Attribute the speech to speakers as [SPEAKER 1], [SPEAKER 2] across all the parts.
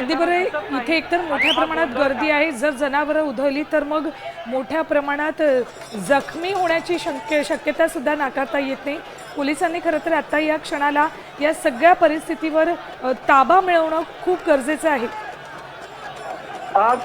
[SPEAKER 1] अगदी बरं इथे एकतर मोठ्या प्रमाणात गर्दी आहे. जर जनावरं उधळली तर मग मोठ्या प्रमाणात जखमी होण्याची शक्य शक्यता सुद्धा नाकारता येत नाही. पोलिसांनी खरं तर आता या क्षणाला या सगळ्या परिस्थितीवर ताबा मिळवणं खूप गरजेचं आहे.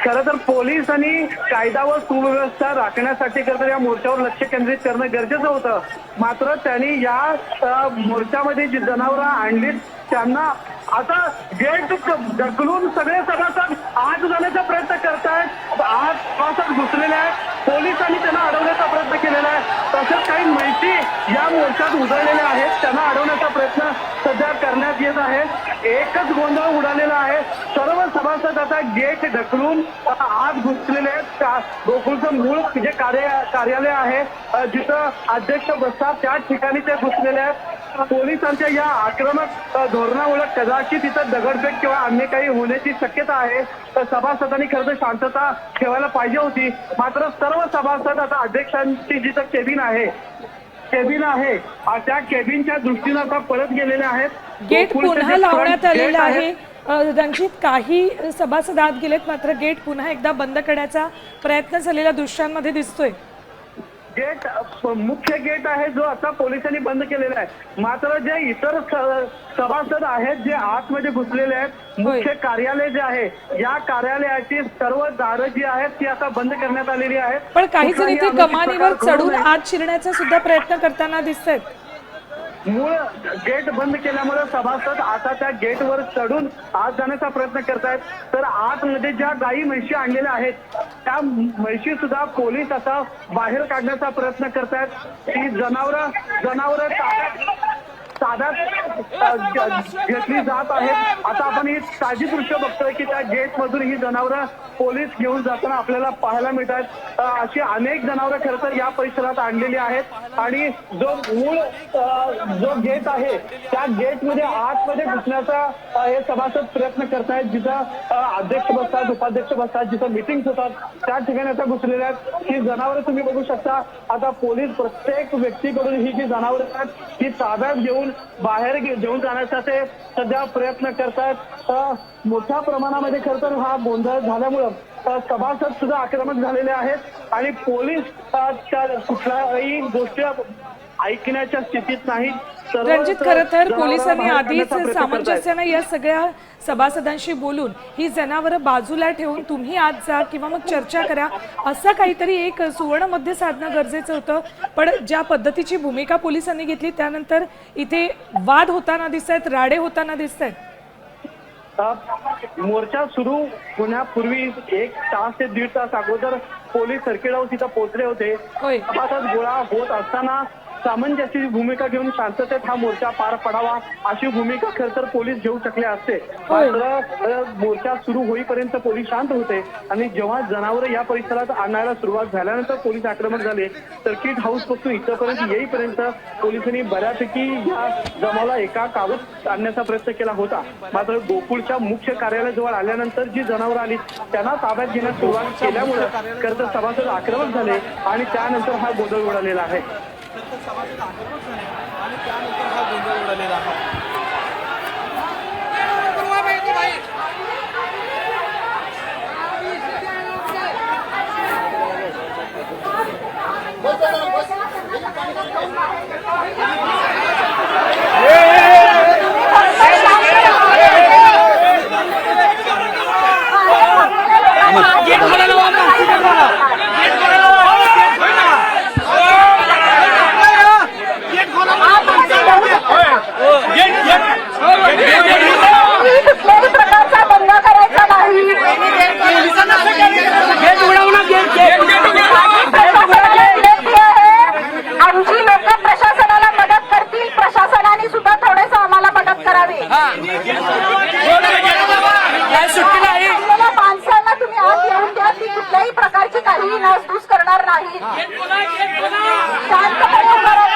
[SPEAKER 2] खरं तर पोलीस आणि कायदा व सुव्यवस्था राखण्यासाठी खरं तर या मोर्चावर लक्ष केंद्रित करणं गरजेचं होतं. मात्र त्यांनी या मोर्चामध्ये जी जनावरं आणलीत त्यांना आता गेट ढकलून सगळे सभासद आत जाण्याचा प्रयत्न करतायत. आत सभासद घुसलेले आहेत. पोलिसांनी त्यांना अडवण्याचा प्रयत्न केलेला आहे. तसंच काही माहिती या मोर्चात उजळलेल्या आहेत. त्यांना अडवण्याचा प्रयत्न सध्या करण्यात येत आहे. एकच गोंधळ उडालेला आहे. सर्व सभासद आता गेट ढकलून आज आत घुसलेले आहेत. गोकुळचं मूळ जे कार्य कार्यालय आहे जिथं अध्यक्ष बसतात त्या ठिकाणी ते घुसलेले आहेत. पोलिसांच्या या आक्रमक धोरणामुळे कदाचित तिथं दगडफेक किंवा अन्य काही होण्याची शक्यता आहे. तर सभासदांनी खरं तर शांतता ठेवायला पाहिजे होती. मात्र सर्व सभासद आता अध्यक्षांची जिथं केबिन आहे केबिन आहे त्या केबिनच्या दृष्टीनं आता परत गेलेले आहेत.
[SPEAKER 1] गेट पुन्हा लावण्यात आलेलं आहे. रणजित काही सभासद आत गेलेत मात्र गेट पुन्हा एकदा बंद करण्याचा प्रयत्न झालेल्या दृश्यांमध्ये दिसतोय.
[SPEAKER 2] गेट मुख्य गेट आहे जो आता पोलिसांनी बंद केलेला आहे. मात्र जे इतर सभासद आहेत जे आतमध्ये घुसलेले आहेत मुख्य कार्यालय जे आहे या कार्यालयाची सर्व दारं जी आहेत ती आता बंद करण्यात आलेली आहेत.
[SPEAKER 1] पण काही जण इथे कमानीवर चढून. आत शिरण्याचा सुद्धा प्रयत्न करताना दिसत आहेत
[SPEAKER 2] मूळ गेट बंद केल्यामुळे सभासद आता त्या गेटवर चढून आत जाण्याचा प्रयत्न करतायत. तर आतमध्ये ज्या गायी म्हशी आणलेल्या आहेत त्या म्हशी सुद्धा पोलीस आता बाहेर काढण्याचा प्रयत्न करतायत. ही जनावरं जनावरं ताब्यात ताब्यात घ- घेतली जात आहेत. आता आपण ही ताजी दृश्य बघतोय की त्या गेट मधून ही जनावरं पोलीस घेऊन जाताना आपल्याला पाहायला मिळतात. अशी अनेक जनावरं खरं तर या परिसरात आणलेली आहेत. आणि जो मूळ जो गेट आहे त्या गेटमध्ये आतमध्ये घुसण्याचा हे सभासद प्रयत्न करतायत. जिथं अध्यक्ष बसतात उपाध्यक्ष बसतात जिथं मिटिंग होतात त्या ठिकाणी आता घुसलेल्या आहेत. ही जनावरं तुम्ही बघू शकता. आता पोलीस प्रत्येक व्यक्तीकडून ही जी जनावरं आहेत ती ताब्यात घेऊन बाहेर घेऊन जाण्याचा ते सध्या प्रयत्न करतायत. मोठ्या प्रमाणामध्ये खर तर हा गोंधळ झाल्यामुळं सभासद सुद्धा आक्रमक झालेले आहेत. आणि पोलीस कुठल्याही गोष्टी ऐकण्याच्या स्थितीत सर्व
[SPEAKER 1] रणजित खरं तर पोलिसांनी आधीच. सामंजस्यानं या सगळ्या सभासदांशी बोलून ही जनावरं बाजूला ठेवून तुम्ही आत जा किंवा मग चर्चा करा. असं काहीतरी एक सुवर्ण मध्य साधणं गरजेचं होतं. पण ज्या पद्धतीची भूमिका पोलिसांनी घेतली त्यानंतर इथे वाद होताना दिसत आहेत राडे होताना दिसत आहेत
[SPEAKER 2] मोर्चा सुरू होण्यापूर्वी एक तास ते दीड तास अगोदर पोलीस सर्किट हाऊस इथं पोहोचले होते. गोळा होत असताना सामंजस्याची भूमिका घेऊन शांततेत हा मोर्चा पार पडावा अशी भूमिका खर तर पोलीस घेऊ शकले असते. मात्र मोर्चा सुरू होईपर्यंत पोलीस शांत होते आणि जेव्हा जनावरं या परिसरात आणायला सुरुवात झाल्यानंतर पोलीस आक्रमक झाले सर्किट हाऊसपासून इथपर्यंत येईपर्यंत पोलिसांनी बऱ्यापैकी या जमावाला एका काबूत आणण्याचा प्रयत्न केला होता. मात्र गोकुळच्या मुख्य कार्यालयाजवळ आल्यानंतर जी जनावरं आली त्यांना ताब्यात घेण्यास सुरुवात केल्यामुळे खरं तर सभासद आक्रमक झाले आणि त्यानंतर हा गोंधळ उडालेला आहे.
[SPEAKER 3] कुठल्याही
[SPEAKER 4] தாக்கப்பட்டவர்கள்